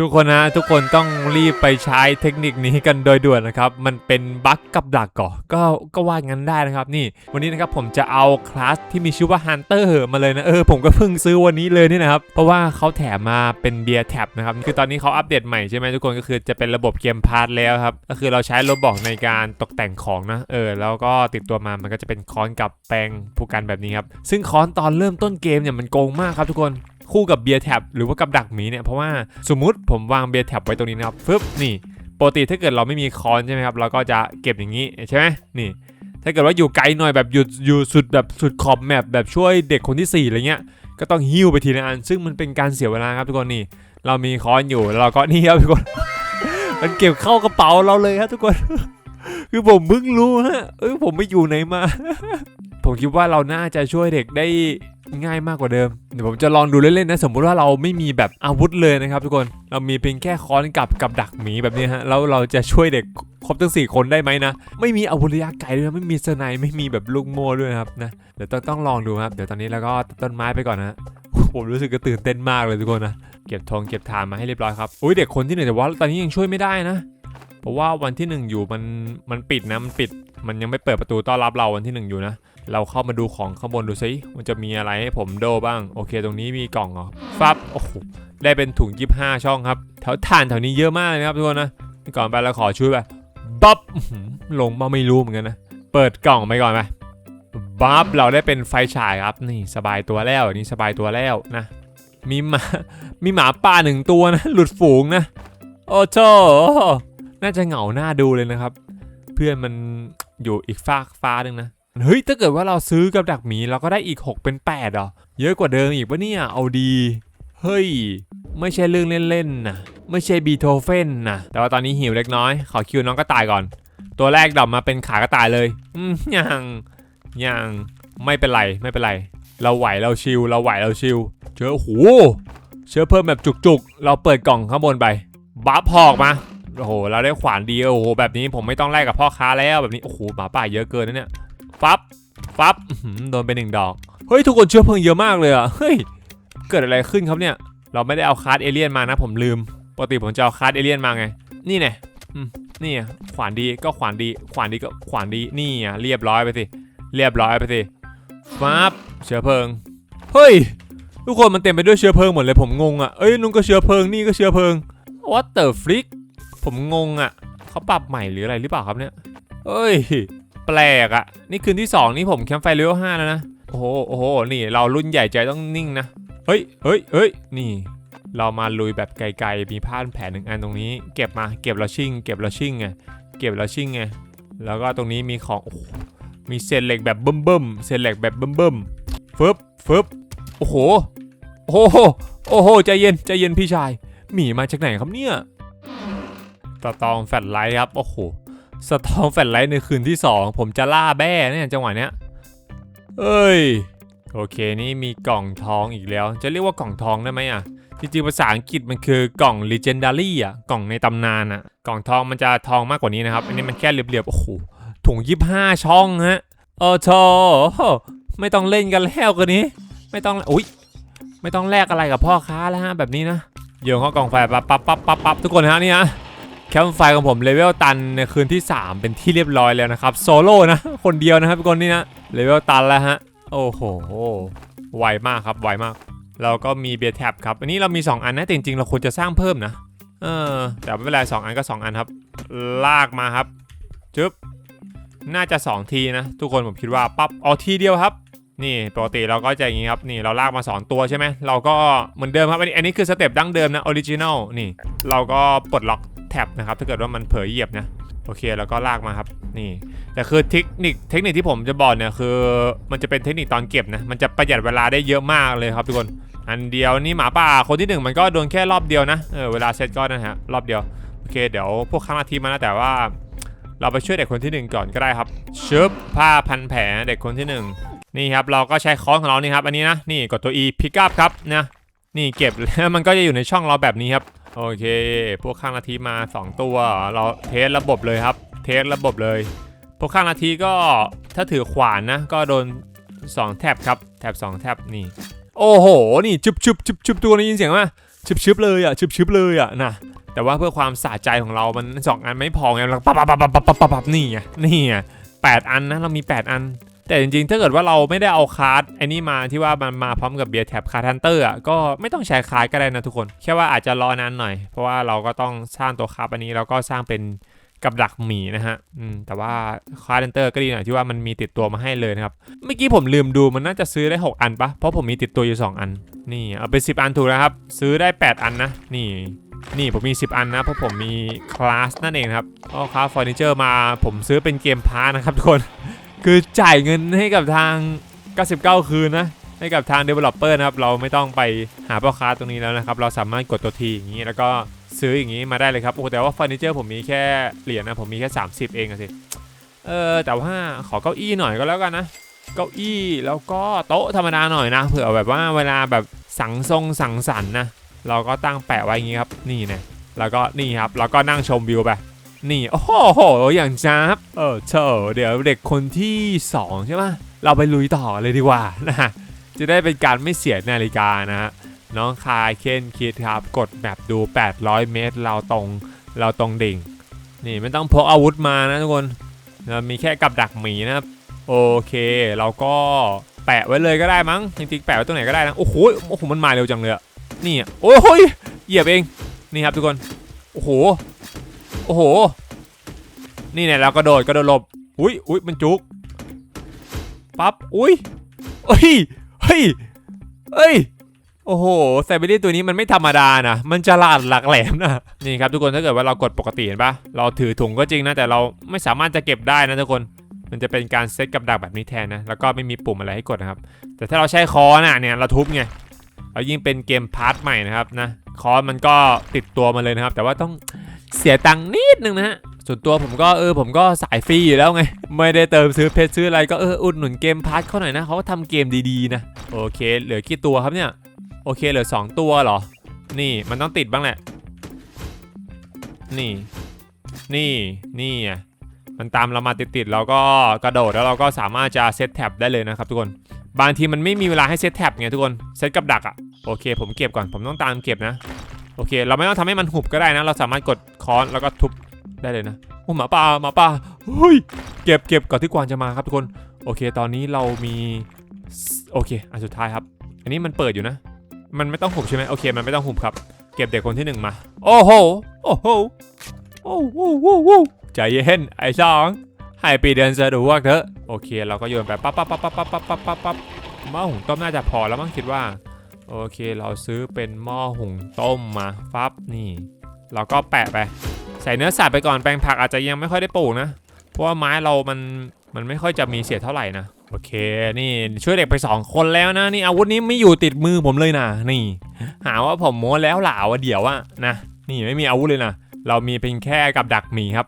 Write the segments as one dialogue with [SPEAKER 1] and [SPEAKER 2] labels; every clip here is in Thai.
[SPEAKER 1] ทุกคนนะทุกคนต้องรีบไปใช้เทคนิคนี้กันโดยด่วนนะครับ มันเป็นบั๊กกับดักก่อก็ก็ว่างั้นได้นะครับ นี่วันนี้นะครับผมจะเอาคลาสที่มีชื่อว่า Hunter มาเลยนะเออผมก็เพิ่งซื้อวันนี้เลยนี่นะครับ เพราะว่าเขาแถมมาเป็นเบียร์แท็บนะครับ คือตอนนี้เขาอัปเดตใหม่ใช่ไหมทุกคนก็คือจะเป็นระบบเกมพาร์ทแล้วครับ ก็คือเราใช้โรบอกในการตกแต่งของนะเออแล้วก็ติดตัวมามันก็จะเป็นค้อนกับแปรงผู้กันแบบนี้ครับซึ่งค้อนตอนเริ่มต้นเกมเนี่ยมันโกงมากครับทุกคน คู่กับเบียร์แท็บหรือว่ากับดักหมีเนี่ยเพราะว่าสมมุติผมวางเบียร์แท็บไว้ตรงนี้นะครับฟึบนี่ปกติถ้าเกิดเราไม่มีคอนใช่ไหมครับเราก็จะเก็บอย่างนี้ใช่ไหมนี่ ถ้าเกิดว่าอยู่ไกลหน่อยแบบอยู่อยู่สุดแบบสุดขอบแมปแบบช่วยเด็กคนที่สี่อะไรเงี้ยก็ต้องหิ้วไปทีละอัน ซึ่งมันเป็นการเสียเวลาครับทุกคนนี่ เรามีคอนอยู่เราก็นี่ครับทุกคน มันเก็บเข้ากระเป๋าเราเลยครับทุกคน คือผมเพิ่งรู้ฮะเอ้ยผมไม่อยู่ไหนมา ผมคิดว่าเราน่าจะช่วยเด็กได้ ง่ายมากกว่าเดิม เดี๋ยวผมจะลองดูเล่นๆนะ สมมุติว่าเราไม่มีแบบอาวุธเลยนะครับทุกคน เรามีเพียงแค่ค้อนกับกับดักหมีแบบนี้ฮะ แล้วเราจะช่วยเด็กครบทั้ง 4 คนได้ไหมนะ ไม่มีอาวุธระยะไกลด้วยนะไม่มีสไนไม่มีแบบลูกโม่ด้วยนะครับนะ เดี๋ยวต้องต้องลองดูครับ เดี๋ยวตอนนี้เราก็ตัดต้นไม้ไปก่อนนะผมรู้สึกก็ตื่นเต้นมากเลยทุกคนนะ เก็บทองเก็บฐานมาให้เรียบร้อยครับ อุ้ยเด็กคนที่หนึ่งแต่ว่าตอนนี้ยังช่วยไม่ได้นะ เพราะว่าวันที่หนึ่งอยู่มันมันปิดนะมันปิด มันยังไม่เปิดประตูต้อนรับเราวันที่หนึ่งอยู่นะ เราเข้ามาดูของข้างบนดูซิมันจะมีอะไรให้ผมโดบ้าง โอเค ตรงนี้มีกล่องเหรอฟับโอ้โหได้เป็นถุง25ช่องครับแถวถ่านแถวนี้เยอะมากเลยนะครับทุกคนนะก่อนไปเราขอช่วยไปบับลงมาไม่รู้เหมือนกันนะเปิดกล่องไปก่อนไปบับเราได้เป็นไฟฉายครับนี่สบายตัวแล้วนี่สบายตัวแล้วนะมีหมา มีหมาป่าหนึ่งตัวนะ หลุดฝูงนะ โอ้โธน่าจะเหงาหน้าดูเลยนะครับ เพื่อนมันอยู่อีกฟากฟ้าหนึ่งนะ เฮ้ยถ้าเกิดว่าเราซื้อกับดักหมีเราก็ได้อีก 6 เป็น8เหรอเยอะกว่าเดิมอีกปะเนี่ยเอาดี เฮ้ย ไม่ใช่เรื่องเล่นๆนะไม่ใช่บีโธเฟนนะแต่ว่าตอนนี้หิวเล็กน้อย ขอคิวน้องกระต่ายก่อน ตัวแรกดรอปมาเป็นขากระต่ายเลย อืมยังยังไม่เป็นไรไม่เป็นไร เราไหวเราชิลเราไหวเราชิลเจอโอ้โหเชื้อเพิ่มแบบจุกๆ เราเปิดกล่องข้างบนไปบัฟพอกมาโอ้โหเราได้ขวานดีโอ้โหแบบนี้ผมไม่ต้องแลกกับพ่อค้าแล้วแบบนี้โอ้โหหมาป่าเยอะเกินนะเนี่ย ฟับฟับโดนไปหนึ่งดอก เฮ้ย ทุกคนเชื้อเพลิงเยอะมากเลยอะเฮ้ย เกิดอะไรขึ้นครับเนี่ย เราไม่ได้เอาคาร์ดเอเลี่ยนมานะ ผมลืม ปกติผมจะเอาคาร์ดเอเลี่ยนมาไง นี่ไงนี่อะขวานดีก็ขวานดี ขวานดีก็ขวานดี นี่อะเรียบร้อยไปสิ เรียบร้อยไปสิฟับเชื้อเพลิง เฮ้ย ทุกคนมันเต็มไปด้วยเชื้อเพลิงหมดเลยผมงงอะเอ้ยนุ่นก็เชื้อเพลิง นี่ก็เชื้อเพลิง what the frick ผมงงอะเขาปรับใหม่หรืออะไรหรือเปล่าครับเนี่ยเอ้ย แปลกอะนี่คืนที่ 2 นี่ผมแคมป์ไฟเลเวล5แล้วนะ โอ้โหโอ้โหนี่เรารุ่นใหญ่ใจต้องนิ่งนะ เฮ้ยเฮ้ยเฮ้ยนี่ เรามาลุยแบบไกลๆ มีผ้าพันแผลหนึ่งอันตรงนี้ เก็บมาเก็บล้วชิ่ง เก็บล้วชิ่งไงเก็บล้วชิ่งไงแล้วก็ตรงนี้มีของโอ้มีเศษเหล็กแบบเบิ่มๆเศษเหล็กแบบเบิ่มๆฟึบฟึบโอ้โหโอ้โหโอ้โหใจเย็นใจเย็นพี่ชายหมีมาจากไหนครับเนี่ยสตองแฟลชไลท์ครับ โอ้โห สตองแฟลไลท์ในคืนที่ 2 ผมจะล่าแบ้เนี่ยจังหวะเนี้ยเอ้ย โอเคนี่มีกล่องทองอีกแล้ว จะเรียกว่ากล่องทองได้ไหมอะจริงๆภาษาอังกฤษมันคือกล่อง legendary อะกล่องในตำนานอะ กล่องทองมันจะทองมากกว่านี้นะครับ อันนี้มันแค่เรียบๆ โอ้โหถุง25ช่องฮะโอ้โธ่ไม่ต้องเล่นกันแล้วกันนี้ ไม่ต้องอุ้ยไม่ต้องแลกอะไรกับพ่อค้าแล้วฮะแบบนี้นะโยนเข้ากล่องไฟปั๊บปั๊บปั๊บปั๊บปั๊บทุกคนฮะนี่ฮะ แคมป์ไฟของผมเลเวลตันในคืนที่ 3 เป็นที่เรียบร้อยแล้วนะครับโซโล่นะ คนเดียวนะครับทุกคนนี่นะเลเวลตันแล้วฮะ โอ้โหไวมากครับไวมาก เราก็มีเบียร์แท็บครับ อันนี้เรามี 2 อันนะแต่จริงๆ เราควรจะสร้างเพิ่มนะเออแต่ไม่เป็นไร2อันก็ 2 อันครับ ลากมาครับจึ๊บน่าจะ 2 ทีนะ ทุกคนผมคิดว่าปั๊บอ๋อทีเดียวครับ นี่ปกติเราก็จะอย่างนี้ครับนี่เราลากมา 2 ตัวใช่ไหมเราก็เหมือนเดิมครับอันนี้อันนี้คือสเต็ปดั้งเดิมนะออริจินอลนี่ เราก็ปลดล็อก แท็บนะครับถ้าเกิดว่ามันเผลอเหยียบนะโอเคแล้วก็ลากมาครับนี่แต่คือเทคนิคเทคนิคที่ผมจะบอกเนี่ยคือมันจะเป็นเทคนิคตอนเก็บนะมันจะประหยัดเวลาได้เยอะมากเลยครับทุกคนอันเดียวนี่หมาป่าคนที่หนึ่งมันก็โดนแค่รอบเดียวนะเออเวลาเซตก็นะฮะรอบเดียวโอเคเดี๋ยวพวกข้างนาทีมานะแต่ว่า เราไปช่วยเด็กคนที่หนึ่งก่อนก็ได้ครับชึบผ้าพันแผลเด็กคนที่หนึ่งนี่ครับเราก็ใช้ค้อนของเรานี่ครับอันนี้นะนี่กดตัว E pick up ครับนะนี่เก็บแล้วมันก็จะอยู่ในช่องเราแบบนี้ครับ โอเค พวกข้างนาทีมา 2 ตัว เราเทสระบบเลยครับ เทสระบบเลย พวกข้างนาทีก็ถ้าถือขวานนะ ก็โดน 2 แท็บครับ แท็บ2 แท็บนี่ โอ้โห นี่จุบจุบจุบจุบตัวนี้ยินเสียงไหมชึบๆเลยอะชึบๆเลยอะนะแต่ว่าเพื่อความสะใจของเรา มันสองอันไม่พอไงเราปั๊บปั๊บปั๊บปั๊บปั๊บปั๊บปั๊บนี่ไงนี่ไงแปดอันนะ เรามี 8 อัน แต่จริงๆ ถ้าเกิดว่าเราไม่ได้เอาคาร์ดไอ้นี่มาที่ว่ามันมาพร้อมกับเบียร์แท็บคาร์ทันเตอร์อะก็ไม่ต้องใช้คาร์ดก็ได้นะทุกคน แค่ว่าอาจจะรอนานหน่อย เพราะว่าเราก็ต้องสร้างตัวคาร์ดอันนี้แล้วก็สร้างเป็นกับดักหมีนะฮะ อืม แต่ว่าคาร์ทันเตอร์ก็ดีหน่อยที่ว่ามันมีติดตัวมาให้เลยนะครับ เมื่อกี้ผมลืมดูมันน่าจะซื้อได้ 6 อันปะ เพราะผมมีติดตัวอยู่ 2 อัน นี่เอาไป 10 อันถูกแล้วครับ ซื้อได้ 8 อันนะ นี่ นี่ผมมี 10 อันนะ เพราะผมมีคลาสนั่นเองครับก็คลาสเฟอร์นิเจอร์มา ผมซื้อเป็นเกมพาร์นะครับทุกคน คือจ่ายเงินให้กับทาง 99 คืนนะ ให้กับทาง Developer นะครับ เราไม่ต้องไปหาพ่อค้าตรงนี้แล้วนะครับ เราสามารถกดตัวทีอย่างนี้แล้วก็ซื้ออย่างนี้มาได้เลยครับ โอ้แต่ว่าเฟอร์นิเจอร์ผมมีแค่เหรียญนะ ผมมีแค่ 30 เองอะสิ เออ แต่ว่าขอเก้าอี้หน่อยก็แล้วกันนะ เก้าอี้แล้วก็โต๊ะธรรมดาหน่อยนะ เผื่อแบบว่าเวลาแบบสังทรงสังสรรค์นะ เราก็ตั้งแปะไว้อย่างงี้ครับ นี่นะ แล้วก็นี่ครับ แล้วก็นั่งชมวิวไป นี่โอ้โหอย่างจ้าบเออเชอเดี๋ยวเด็กคนที่สองใช่ไหมเราไปลุยต่อเลยดีกว่านะฮะจะได้เป็นการไม่เสียนาฬิกานะฮะน้องคายเคนคิดครับ กดแบบดู 800 เมตร เราตรงเราตรงดิ่ง นี่ไม่ต้องพกอาวุธมานะทุกคนเรามีแค่กับดักหมีนะครับโอเคเราก็แปะไว้เลยก็ได้มั้งจริงๆแปะไว้ตรงไหนก็ได้นะโอ้โหโอ้โหมันมาเร็วจังเลยนี่อะโอ้โหเหยียบเองนี่ครับทุกคนโอ้โห โอ้โห นี่เนี่ยเรากระโดดกระโดดหลบ อุ้ยอุ้ยมันจุก ปั๊บ อุ้ยเฮ้ย เฮ้ย เฮ้ย โอ้โหไซเบอรี่ตัวนี้มันไม่ธรรมดานะ มันฉลาดหลักแหลมนะ นี่ครับทุกคนถ้าเกิดว่าเรากดปกติเห็นปะเราถือถุงก็จริงนะ แต่เราไม่สามารถจะเก็บได้นะทุกคน มันจะเป็นการเซตกับดักแบบนี้แทนนะ แล้วก็ไม่มีปุ่มอะไรให้กดนะครับ แต่ถ้าเราใช้คอน่ะเนี่ยเราทุบไงแล้วยิ่งเป็นเกมพาร์ทใหม่นะครับนะ คอมันก็ติดตัวมาเลยนะครับ แต่ว่าต้อง เสียตังค์นิดนึงนะฮะส่วนตัวผมก็เออผมก็สายฟรีอยู่แล้วไง ไม่ได้เติมซื้อเพชรซื้ออะไรก็เอออุดหนุนเกมพาร์ทเขาหน่อยนะเขาก็ทำเกมดีๆนะโอเค เหลือกี่ตัวครับเนี่ย โอเคเหลือ 2 ตัวเหรอ นี่มันต้องติดบ้างแหละ นี่ นี่นี่อะมันตามเรามาติดๆเราก็กระโดดแล้วเราก็สามารถจะเซตแท็บได้เลยนะครับทุกคนบางทีมันไม่มีเวลาให้เซตแท็บไงทุกคนเซตกับดักอะ่ะโอเค ผมเก็บก่อนผมต้องตามเก็บนะ โอเค เราไม่ต้องทำให้มันหุบก็ได้นะ เราสามารถกดค้อนแล้วก็ทุบได้เลยนะโอ้หมาป่าหมาป่าเฮ้ยเก็บเก็บก่อนที่กวางจะมาครับทุกคนโอเค ตอนนี้เรามีโอเค อันสุดท้ายครับ อันนี้มันเปิดอยู่นะ มันไม่ต้องหุบใช่ไหมโอเค มันไม่ต้องหุบครับ เก็บเด็กคนที่หนึ่งมา โอ้โหโอ้โหโอ้โหโอ้โหใจเย็นไอ้สองให้ปีเดินสะดวกเถอะโอเค เราก็โยนไปปั๊บปั๊บปั๊บปั๊บปั๊บปั๊บปั๊บปั๊บปั๊บหม้อหุงต้มน่าจะพอแล้วมั้งคิดว่า โอเคเราซื้อเป็นหม้อหุงต้มมาฟับนี่ เราก็แปะไป ใส่เนื้อสัตว์ไปก่อนแปลงผักอาจจะยังไม่ค่อยได้ปลูกนะ เพราะว่าไม้เรามันมันไม่ค่อยจะมีเสียเท่าไหร่นะโอเค นี่ช่วยเด็กไปสองคนแล้วนะนี่อาวุธนี้ไม่อยู่ติดมือผมเลยนะนี่ หาว่าผมโม้แล้วหล่าวะเดี๋ยวอะนะนี่ไม่มีอาวุธเลยนะเรามีเพียงแค่กับดักหมีครับ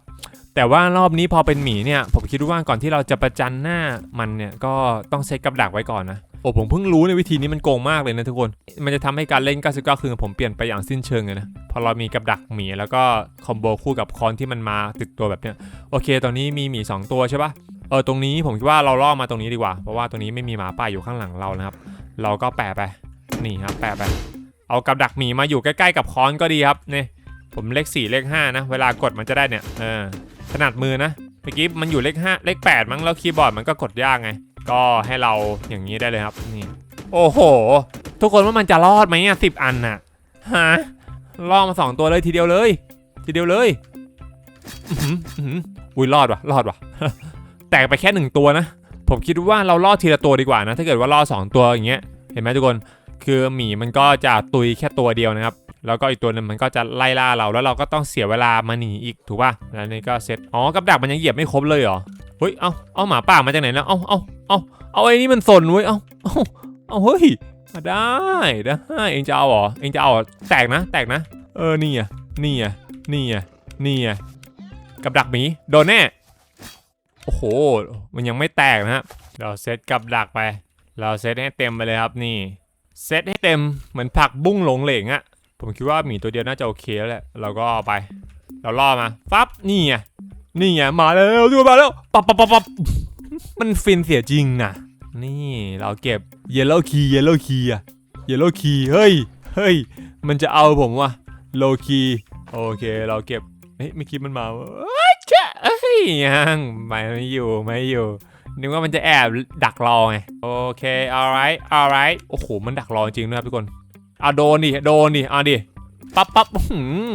[SPEAKER 1] แต่ว่ารอบนี้พอเป็นหมีเนี่ย ผมคิดว่าก่อนที่เราจะประจันหน้ามันเนี่ยก็ต้องเซตกับดักไว้ก่อนนะ โอ้ผมเพิ่งรู้ในวิธีนี้มันโกงมากเลยนะทุกคน มันจะทำให้การเล่น 99 คืนของผมเปลี่ยนไปอย่างสิ้นเชิงเลยนะ พอเรามีกับดักหมีแล้วก็คอมโบคู่กับคอนที่มันมาติดตัวแบบเนี้ย โอเค ตอนนี้มีหมี 2 ตัวใช่ปะเออ ตรงนี้ผมคิดว่าเราล่อมาตรงนี้ดีกว่า เพราะว่าตรงนี้ไม่มีหมาป่าอยู่ข้างหลังเรานะครับ เราก็แปะไป นี่ครับ แปะไป เอากับดักหมีมาอยู่ใกล้ๆกับคอนก็ดีครับ เนี่ยผมเลข 4 เลข 5 นะ เวลากดมันจะได้เนี่ย เออ ถนัดมือนะ เมื่อกี้มันอยู่เลข 5 เลข 8 มั้ง แล้วคีย์บอร์ดมันก็กดยากไง ก็ให้เราอย่างนี้ได้เลยครับนี่โอ้โห ทุกคนว่ามันจะรอดไหมอะสิบอันน่ะฮะล่อมาสองตัวเลยทีเดียวเลย ทีเดียวเลยอุ้ยรอดว่ะรอดว่ะ แตกไปแค่หนึ่งตัวนะ ผมคิดว่าเราล่อทีละตัวดีกว่านะ ถ้าเกิดว่าล่อสองตัวอย่างเงี้ย เห็นไหมทุกคน คือหมีมันก็จะตุยแค่ตัวเดียวนะครับ แล้วก็อีกตัวหนึงมันก็จะไล่ล่าเราแล้วเราก็ต้องเสียเวลามาหนีอีกถูกป่ะแล้วนี่ก็เสร็จอ๋อกับดักมันยังเหยียบไม่ครบเลยเหรอเฮ้ยเอาเอาหมาป่ามาจากไหนนะเอาเอาเอาเอาไอ้นี่มันสนเว้ยเอาเอาเอาเฮ้ยได้ได้เองจะเอาเหรอเองจะเอาแตกนะ แตกนะ เออนี่อะนี่อะนี่อะนี่อะกับดักหมีโดนแน่โอ้โห มันยังไม่แตกนะฮะเราเซตกับดักไป เราเซตให้เต็มไปเลยครับนี่ เซตให้เต็มเหมือนผักบุ้งหลงเหลงอะ ผมคิดว่าหมีตัวเดียวน่าจะโอเคแล้วแหละเราก็เอาไป เราล่อมาฟับนี่ไงนี่ไงมาแล้วดูมาแล้วปับปับปับปับมันฟินเสียจริงนะนี่เราเก็บเยลโล่คีเยลโล่คีอะเยลโล่คีเฮ้ยเฮ้ยมันจะเอาผมวะโลคีโอเคเราเก็บเฮ้ยไม่คิดมันมาเอ้ยเจ๊เอ้ยยังไม่อยู่ไม่อยู่นึกว่ามันจะแอบดักรอไงโอเค alright alright โอ้โหมันดักรอจริงด้วยครับทุกคน อาโดนดิโดนดิเอาดิปั๊บปั๊บอื้อหือ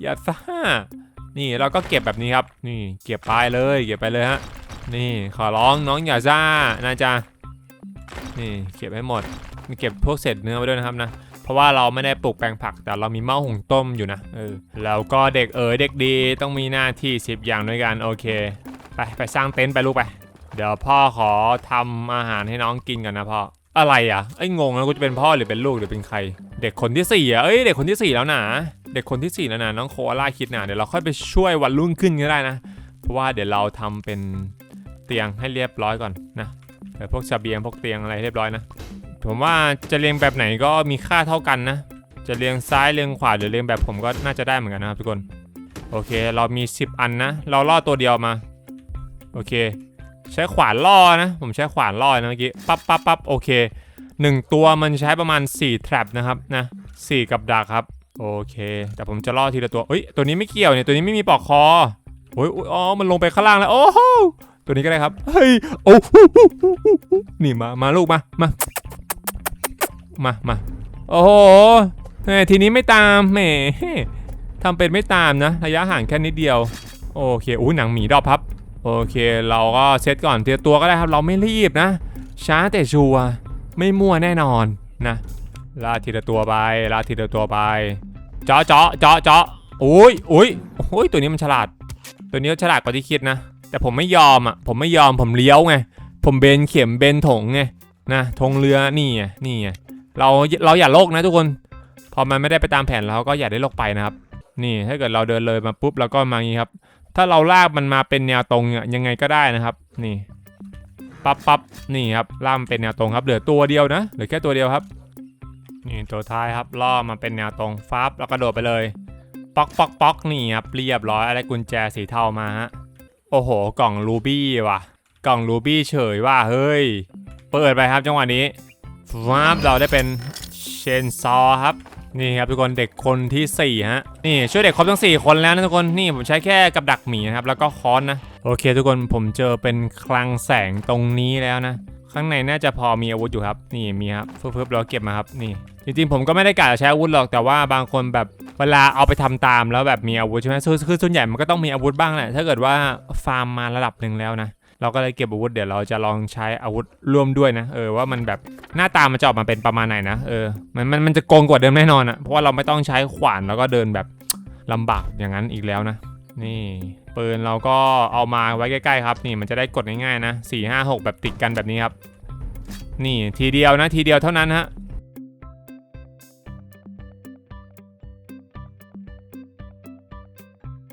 [SPEAKER 1] อย่าซ่านี่เราก็เก็บแบบนี้ครับ นี่เก็บไปเลยเก็บไปเลยฮะนี่ขอร้องน้องอย่าซ่านะจ๊ะนี่เก็บให้หมดมีเก็บพวกเศษเนื้อไปด้วยนะครับนะเพราะว่าเราไม่ได้ปลูกแปลงผักแต่เรามีหม้อหุงต้มอยู่นะเออแล้วก็เด็กเอ๋ยเด็กดีต้องมีหน้าที่ 10 อย่างด้วยกันโอเค ไปไปสร้างเต็นท์ไปลูกไป เดี๋ยวพ่อขอทำอาหารให้น้องกินกันนะพ่อ อะไรอะไอ้งงแล้วกูจะเป็นพ่อหรือเป็นลูกหรือเป็นใคร เด็กคนที่สี่อะเอ้ยเด็กคนที่สี่แล้วนะเด็กคนที่สี่แล้วนะน้องโคอาล่าคิดนะเดี๋ยวเราค่อยไปช่วยวันรุ่งขึ้นก็ได้นะเพราะว่าเดี๋ยวเราทำเป็นเตียงให้เรียบร้อยก่อนนะเดี๋ยวพวกเสบียงพวกเตียงอะไรเรียบร้อยนะผมว่าจะเรียงแบบไหนก็มีค่าเท่ากันนะ จะเรียงซ้ายเรียงขวาหรือเรียงแบบผมก็น่าจะได้เหมือนกันนะครับทุกคน โอเค เรามี 10 อันนะ เราล่อตัวเดียวมา โอเค ใช้ขวานล่อนะ ผมใช้ขวานล่อนะเมื่อกี้ ปั๊บปั๊บปั๊บโอเค1ตัวมันใช้ประมาณ4 trap นะครับนะ4กับดักครับ โอเค แต่ผมจะล่อทีละตัวเอ้ยตัวนี้ไม่เกี่ยวเนี่ยตัวนี้ไม่มีปลอกคอโอ้ยอุ๊ยอ๋อมันลงไปข้างล่างแล้ว โอ้โหตัวนี้ก็ได้ครับ เฮ้ย โอ้โหนี่มา มาลูกมา มา มามาโอ้โหทีนี้ไม่ตามแหมทำเป็นไม่ตามนะ ระยะห่างแค่นิดเดียว โอเคอุ้หนังหมีดอบครับ โอเคเราก็เซตก่อนเทียตัวก็ได้ครับ เราไม่รีบนะ ช้าแต่ชัวร์ไม่มั่วแน่นอนนะลาทีละตัวไปลาทีละตัวไป เจาะเจาะเจาะเจาะอุ้ยอุ้ยโอ้ยตัวนี้มันฉลาด ตัวนี้ฉลาดกว่าที่คิดนะ แต่ผมไม่ยอมอะผมไม่ยอมผมเลี้ยวไงผมเบนเข็มเบนถงไงนะธงเรือนี่ไงนี่ไงเราเราอย่าโลกนะทุกคน พอมันไม่ได้ไปตามแผนเราก็อย่าได้โลกไปนะครับ นี่ถ้าเกิดเราเดินเลยมาปุ๊บเราก็มางี้ครับ ถ้าเราลากมันมาเป็นแนวตรงเนี่ยยังไงก็ได้นะครับ นี่ปั๊บปั๊บนี่ครับล่ามนเป็นแนวตรงครับ เหลือตัวเดียวนะเหลือแค่ตัวเดียวครับ นี่ตัวท้ายครับล่อมาเป็นแนวตรงฟับแล้วก็โดดไปเลย ป๊อกป๊อกป๊อกนี่ครับเรียบร้อยอะไรกุญแจสีเทามาฮะโอ้โห กล่องรูบี้ว่ะ กล่องรูบี้เฉยว่าเฮ้ย เปิดไปครับจังหวะนี้ฟับเราได้เป็น เชนซอครับนี่ครับทุกคนเด็กคนทีสี่4ฮะนี่ช่วยเด็กครบทั้ง 4 คนแล้วนะทุกคนนี่ผมใช้แค่กับดักหมีนะครับแล้วก็ค้อนนะโอเค ทุกคนผมเจอเป็นคลังแสงตรงนี้แล้วนะ ข้างในน่าจะพอมีอาวุธอยู่ครับ นี่มีครับเพิ่มๆเราเก็บมาครับนี่จริงๆผมก็ไม่ได้กะจะใช้อาวุธหรอกแต่ว่าบางคนแบบเวลาเอาไปทำตามแล้วแบบมีอาวุธใช่ไหมคือส่วนใหญ่มันก็ต้องมีอาวุธบ้างแหละถ้าเกิดว่าฟาร์มมาระดับหนึ่งแล้วนะ เราก็เลยเก็บอาวุธเดี๋ยวเราจะลองใช้อาวุธร่วมด้วยนะเออว่ามันแบบหน้าตามันจะออกมาเป็นประมาณไหนนะเออมันมันมันจะโกงกว่าเดิมแน่นอนอะเพราะว่าเราไม่ต้องใช้ขวานแล้วก็เดินแบบลำบากอย่างนั้นอีกแล้วนะ นี่ปืนเราก็เอามาไว้ใกล้ๆครับ นี่มันจะได้กดง่ายๆนะ4 5 6 แบบติดกันแบบนี้ครับ นี่ทีเดียวนะทีเดียวเท่านั้นฮะ